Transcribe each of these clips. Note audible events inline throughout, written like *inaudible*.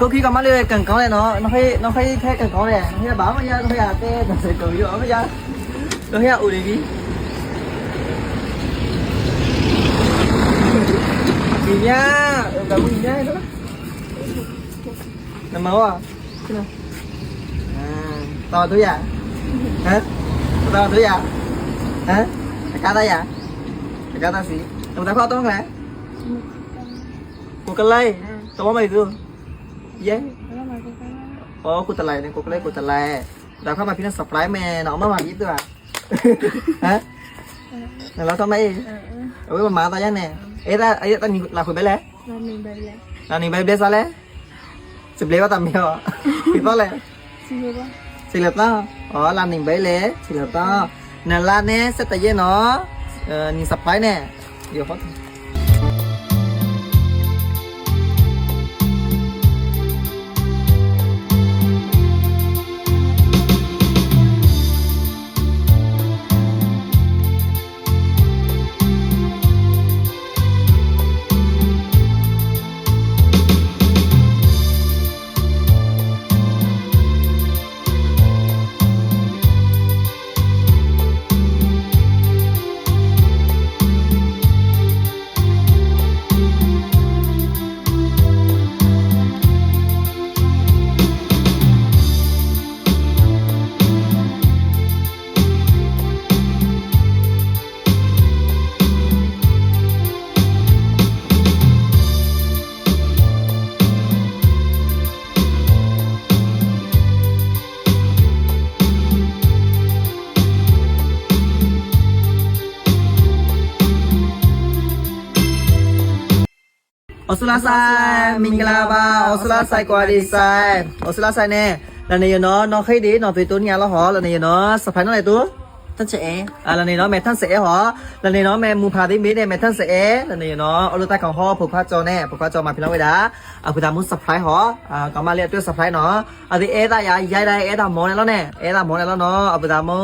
có khi con mắt lên cần có này nó nó phải nó phải thế cần có này à. nó phải báo bây giờ nó phải là cái nó sẽ cử cho bây giờ nó phải ủ ủi đi gì nha cảm ơn nha đó làm máu à cái nào à to túi à hả to túi à hả cá ta à cá ta gì chúng ta khó tốt không nè của cái lây ừ. tao bấm mày chưa เย้โอ้กูตะไลเนี่ยกูเลยกูตะไลเราเข้ามาพี่น่าสปายแม่เนาะมาบวานยิบด้วยฮะ แล้วทำไม เออมามาตายงไงเอ้ยตาเอ๊ะตาหนีเราคุยไปแล้วเราหนีไปแล้วเราหนีไปเบสแล้วสิบเลี้ยวตามเดียวพี่ต้องเลย สิบเลี้ยวต้องอ๋อเราหนีไปแล้วสิบเลี้ยวต้องนั่นละเนี่ยเสร็จแต่เย็นเนาะเออหนีสปายเนี่ย เดี๋ยวพออสุลาไซ มิงกลาบาอสุลาไซกวาดีไซอสุลาไซเน่ลวในียนอน้องเคยดี น้องตัวตัวเนี่ยแล้วหอลวในียนอสะพายน้องอะไรตัวท่านเสอแลลวในียเนอแม่ท่านเสหอลวในียเนอแม่มูพาดิมิเน่แม่ท่านเสลอแนียในยนเอาลูกตาของหอผูกผ้าจอแน่ผูกผ้าจอมาพี่น้องเวดาเอาคุณตามุสสะพายหอ อ่าก็มาเรียกตัวสะพายเนาะอาทีเอตายายยายได้เอตามโมเแล้วเน่เอตามโมเแล้วเนาะเอาคุณตามุ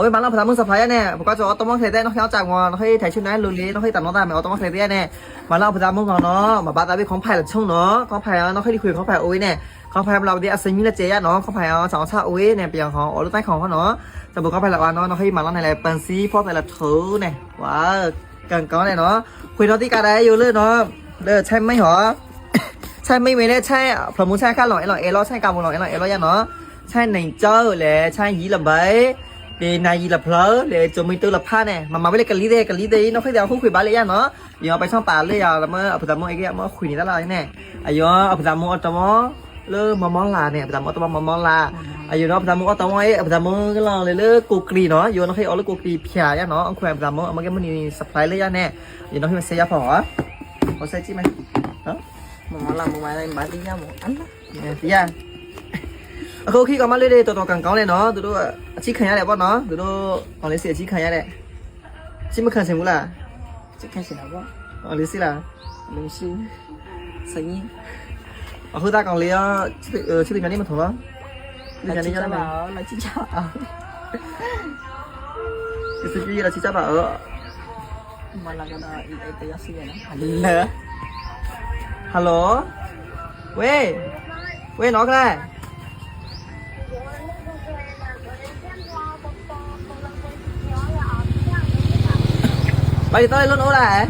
เว็บมันเราพัฒนาเมืองซพพายเนี่ยผมก็จะเอาต้นมัะเขือเทศน้องเขายวจางวันน้องให้ถ่ายชุดนั้นลุลีน้องให้ตัดน้องตาเหมเอาต้นมัะเขือเทศเนี่ยมันเราพัฒนามมืองเนาะ มาบ้านตาเป็นของไผ่หลังช่องเนาะของไผ่เนาะน้องให้ด้คุยของไผ่โอ้ยเนี่ยของไผ่เราดีอัศวินและเจียเนาะของไผ่เอาสองชาโอ้ยเนี่ยเปลี่ยนของออร์ดใต้ของเขาเนาะจะบอกของไผ่ละวันเนาะน้องให้มันเราในไรเปิ้ลซีพ่อไผ่ละเธอเนี่ยว้าเก่งก้อนเลยเนาะคุยน้อที่การได้อยู่เลยเนาะเด้อใช่ไหมหรอใช่ไม่ไม่ได้ใช่พรมุ่งใช่ข้าหล่อไอหอเอลลใช่กาบุหล่อไอหอเอลลยันเนาะใช่หนึ่งเจ้าเลยใช่ยี่ลำใบเป็นายีลับเพลเลยจมิตรลับผ้าเนี่ยมามาไปเลยกันลีเดกันลีเดน้องคือเดาคู่คุยบ้าเลยยันเนาะเดี๋ยวไปช่องป่าเลยย่าแล้วเมื่อเอาพัดมอ้แก่เมื่อคุยนี่ตลอดเนี่ยอายุเอาพัดมอจมอเลิมามอลาเนี่ยพัดมอตมมอลาอายุเนาะพัดมอัตมอเอพัรมอก็ลองเลยเลิกกูกรีเนาะอยู่น้องคือเอาเลิกกูกรีเพียยันเนาะอัแควนพัรมอเอามาแก้มันนีสปายเลยยันเนี่ยอยู่น้องคือมาเซ่ยพอเขาเซจีไหมเฮะมามอลามอมาเลยบ้านลีเดมอันละเนี่ยเซียအခုခိကောင်မလေးလေးတော်တော်ကန်ကောင်းတယ်နော်သူတို့အချိခံရတယ်ပေါ့နော်သူတို့ကောင်လေးစီအချိခံရတယ်အချိမခံရှင်ဘူးလားအချိခံရှင်တာပေါ့ကောင်လေးစီလားမရှိစင်းကြီးအခုတာကောင်လေးကချစ်ချစ်ပြန်နေမထော်လား你讲你讲嘛？来吃饺啊！你是去来吃饺吧？哦。mà là cái đó ít ít nhất là hello hello 喂喂 nói cái này bây giờ tôi luôn ô lại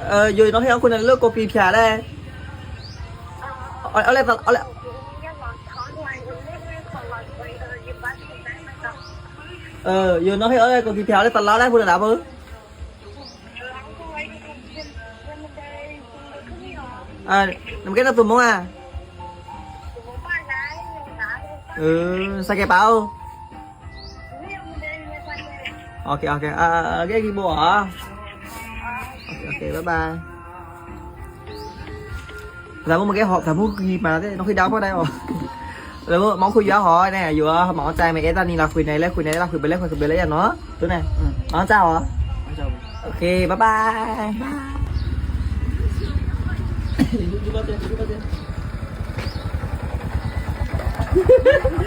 ờ rồi nó theo con này lướt copy phá đây ở đây vào ở đây ờ giờ nó theo đây copy phá đây tao lao đây con này ư à ờ, làm cái nó tùm không à ừ sao cái bao ok ok à, à, à cái gì bộ ok ok bye bye là có một cái hộp thầm hút gì mà thế nó khi đóng ở đây rồi *laughs* là món khui gió họ nè vừa món trai mày ta đi là khui này lấy khui này là khui bê lấy khui bê lấy là nó tôi này ừ. món sao hả ok bye bye, bye.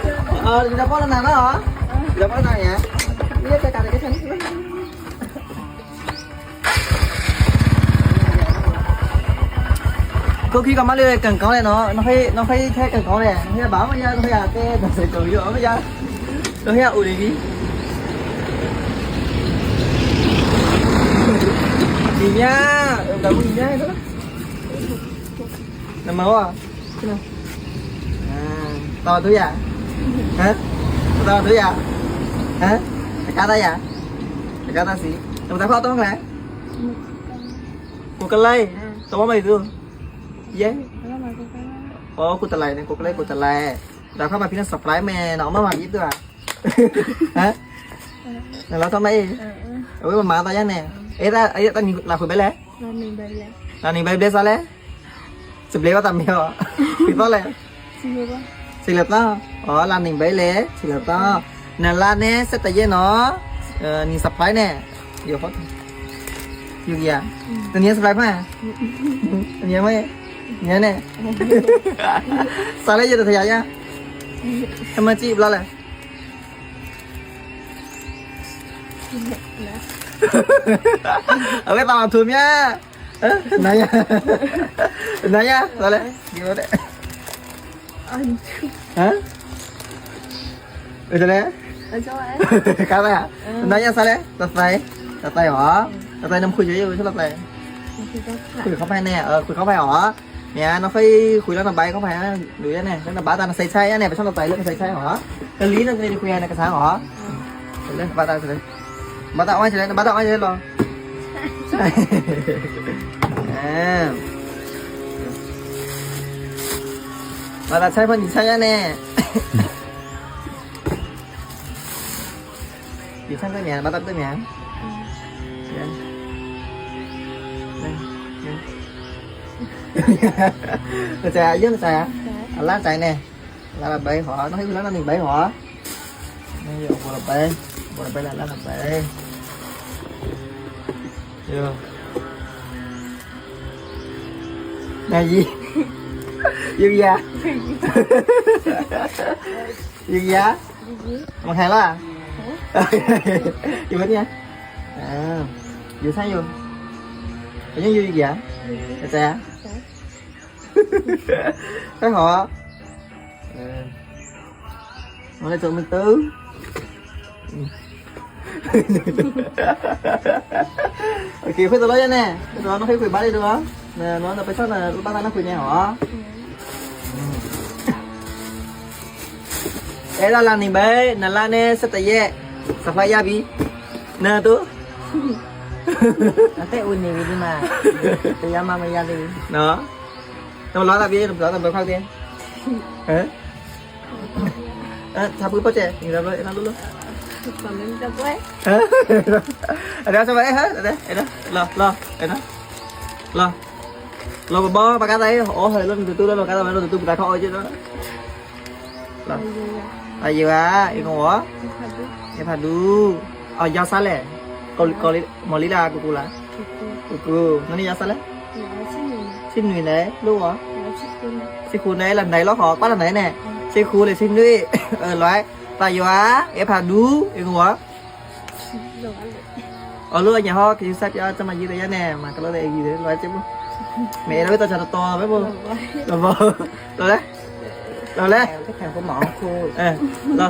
*laughs* ờ đừng có con nào đó hả đừng có con nào nhỉ cô 가르게 잠시만. có khi còn mắt lên cần có này nó nó hay nó hay theo cần có này nó hay báo mà giờ nó hay cái nó sẽ tự dỡ mà nha nó hay à ủi đi gì nha đâu có gì nha đó nằm máu à cái nào à to túi à hả to túi à hả ఎక్కదయ్యా ఎ క ్ก ద ా స ి నువ్వు త క ్ క ก వ త ไ మ ల ే కుక్కలై తోమ ఇది ఏ ఓ క ు త กా య ్ నేను క ు క ก క ల ై క ుกตะไลเราเข้ามาพี่นั่นสับไลแม่น้องมาหมายิบด้วยฮะเราทำไมเอ้ยมัหมาตายังไงเอ้ยตาเอ้ยตาหนีเราคุยไปแล้วเราหนีไปแล้วเราหนีไปเบสซะไล้สิบเลี้ยวตามเดียวพี่ต้ออเลยสิบเลี้ยวสิบเลี้ยวอ๋อเราหนีไปแล้วสิบเลี้ยวนั่นละแน่เสตเยเนาะเออนี่สไปแน่เดี๋ยวเขาอยู่กี่อ่ะตัวนี้สาปไหมตัวนี้ไม่เนี่ยแน่สาเลเยอะแต่ทยายงทำไมจีบเราแหละเอาไปตามทุ่มเนี่ยนายะนายะเราเลยเดีันทุ่มฮะอ y น e n ย काय बाय न น ह ी असाल तसं आहे तसं आहे หรอตะไคน้ำคุยเยอะๆใช่หรือเล่คุยเข้าไปแน่เออคุยเข้าไปหรอเนี่ยน้องคุยคุยแล้วน้งใบเข้าไปนะหรือเนี่ยแล้วน้ำบ้าตาใส่ใช่เนี่ยไปชอบตะไคเรื่องใส่ใช่หรอกะลีนั่นจะได้คุยในกระซังหรอเล่นบ้าตาเลยบ้าตาอ้อยเฉยบ้าตาอ้อยเฉยหรอใช่มาตาใช่พันธุ์ใช่แน่ sang tới nhà ba tâm tới nhà đây đây xà với xà lá xài nè lá là bể họ nó thấy lá nó miền bể họ bây giờ bộ là bể bộ là bể là lá là bể chưa dạ. là gì *laughs* dương gia dương gia mặt hàng đó à *laughs* vô hết nha à vô sáng vô ở nhớ vô dạ dạ dạ *laughs* cái họ nó là tụi mình tứ *laughs* ok phải tụi nó cho nè tụi nó phải quỳ bá đi được không nè nó là phải sót là bác ta nó quỳ nhà họ là Ela la nè, bay, nalane satayek. સફાઈ આવી ના તો Ate uni wi di ma. Te llama me ya de. No. Tao lo ta bien, lo ta me khoan đi. Hả? À, thả bữa bao trẻ, nhìn ra đây, ra luôn luôn. Còn lên đâu quá. Hả? Ở đó sao vậy hả? Ở đây, ở đó, lo, lo, ở đó. Lo. Lo bà bó, bà cá tay, ổ hơi lên từ tôi lên, bà cá tay lên từ tôi bà thôi chứ đó. Lo. Tại vì à, yêu con ủa. เอพาดูอ๋อยาซาแหละกอลกอลิมอลิลากูกูละกูกูนั่นนี่ยาซาแหยาชิมหนุ่ยไหนรู้เหรอชิคูไหนหลังไหนล้อหอป้าหลังไหนเนี่ยชิคูเลยชิมด้วยเออร้อยปายวะเอพาดู เองหัวเอาเรื่องอย่าง้อกยนซับยาจะมายืดระยะแน่มาก็เลยงยืดร้อยเจ็บมั้งเมย์เราไม่ต้องจัดตัวไม่บ่เราบ่เราเลยเราเลยแ่งกบหมอคร่เออเรา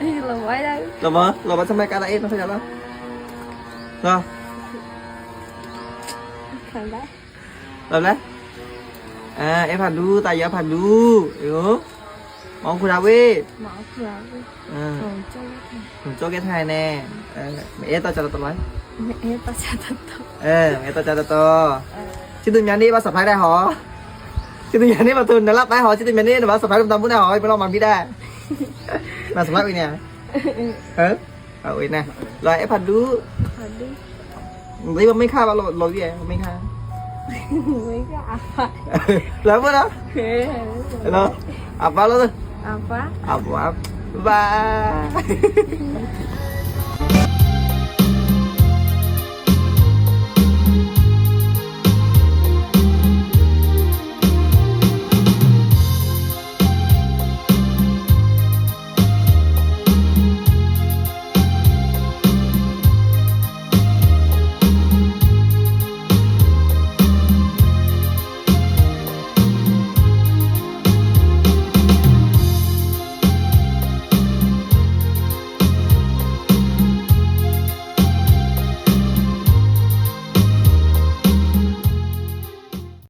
Lo mới đây. Lo mà, lo mà sao mày cả lại em không phải đâu. Lo. Thằng đấy. Lo đấy. À, em hành đu, tại giờ hành đu, hiểu? Món của Đào Vê. Món của Đào Vê. À. Thường cho cái thai nè. À, mẹ tao cho tao nói. Mẹ tao cho tao. Ờ, mẹ tao cho tao. Chứ tụi nhà đi ba sập hai đây họ. ชิติยานี่มาตุนนะรับไปหอชิติยานี่นะมาสบายดำๆพูดได้หอไปลองมันพี่ได้มาสมัครอีกเนี่ย เออเอาอีนะลอยไอ้ผัดดูผัดดูนีบไม่ข้าป่ะรอรอดีไม่ข้าวไม่ฆ่าแล้วเมื่อไรเฮ้ยแล้วอาบ้าแล้วเหรออาบ้าอาบ้าบ้า